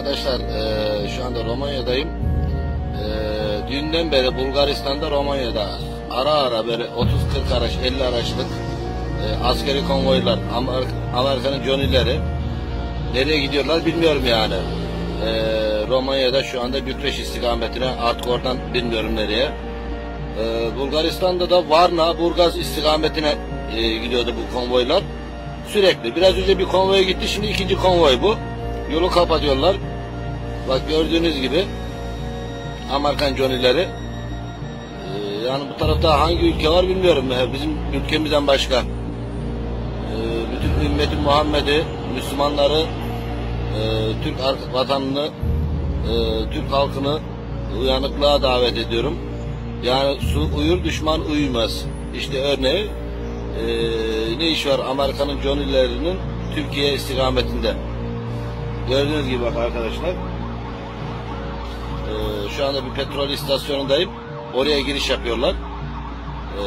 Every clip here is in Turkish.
Arkadaşlar eee, şu anda Romanya'dayım. Eee dünden beri Bulgaristan'da Romanya'da ara ara böyle 30-40 araç 50 araçlık eee, askeri konvoylar Amer- Amerika'nın Johnny'leri nereye gidiyorlar bilmiyorum yani. Eee, Romanya'da şu anda Bükreş istikametine artık oradan bilmiyorum nereye. Eee, Bulgaristan'da da Varna, Burgaz istikametine eee, gidiyordu bu konvoylar. Sürekli. Biraz önce bir konvoya gitti, şimdi ikinci konvoy bu. Yolu kapatıyorlar. Bak gördüğünüz gibi Amerikan Johnny'leri. Ee, yani bu tarafta hangi ülke var bilmiyorum. Ee, Bizim ülkemizden başka. Ee, bütün ümmeti Muhammed'i, Müslümanları, e, Türk vatanını, e, Türk halkını uyanıklığa davet ediyorum. Yani su uyur düşman uyumaz. İşte örneği e, ne iş var Amerika'nın Johnny'lerinin Türkiye istikametinde. Gördüğünüz gibi bak arkadaşlar. Ee, şu anda bir petrol istasyonundayım. Oraya giriş yapıyorlar. Ee,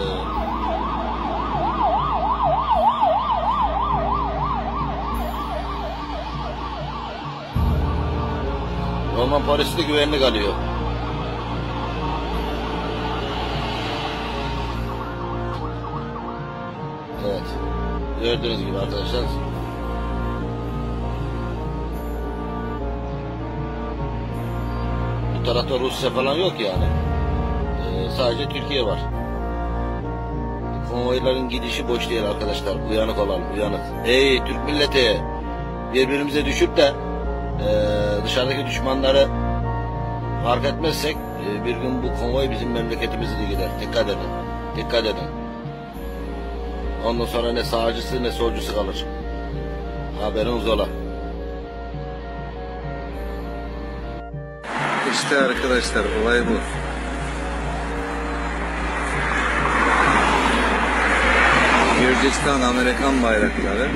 Roman polisi de güvenlik alıyor. Evet. Gördüğünüz gibi arkadaşlar. Bu tarafta Rusya falan yok yani. Ee, sadece Türkiye var. Konvoyların gidişi boş değil arkadaşlar. Uyanık olalım, uyanık. Ey Türk milleti! Birbirimize düşüp de e, dışarıdaki düşmanları fark etmezsek e, bir gün bu konvoy bizim memleketimizi de gider. Dikkat edin. Dikkat edin. Ondan sonra ne sağcısı ne solcusu kalır. Haberiniz ola. İşte arkadaşlar olay bu. Gürcistan Amerikan bayrakları.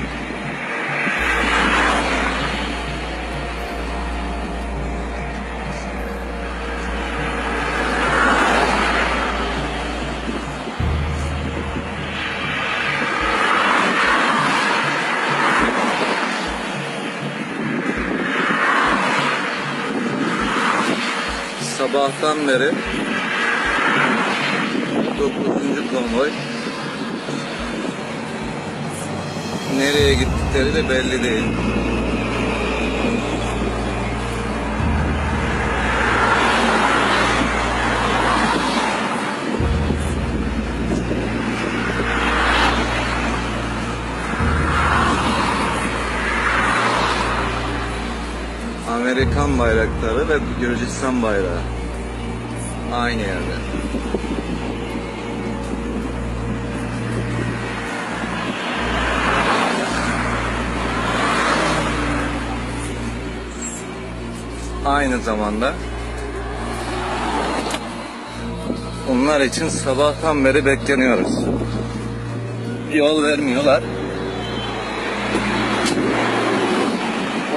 Sabahtan beri 9. konvoy nereye gittikleri de belli değil. Amerikan bayrakları ve Gürcistan bayrağı aynı yerde. Aynı zamanda onlar için sabahtan beri bekleniyoruz. Yol vermiyorlar.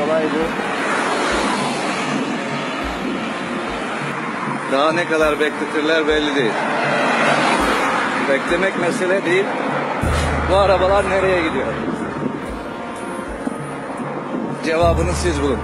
Olay bu. Daha ne kadar bekletirler belli değil. Beklemek mesele değil. Bu arabalar nereye gidiyor? Cevabını siz bulun.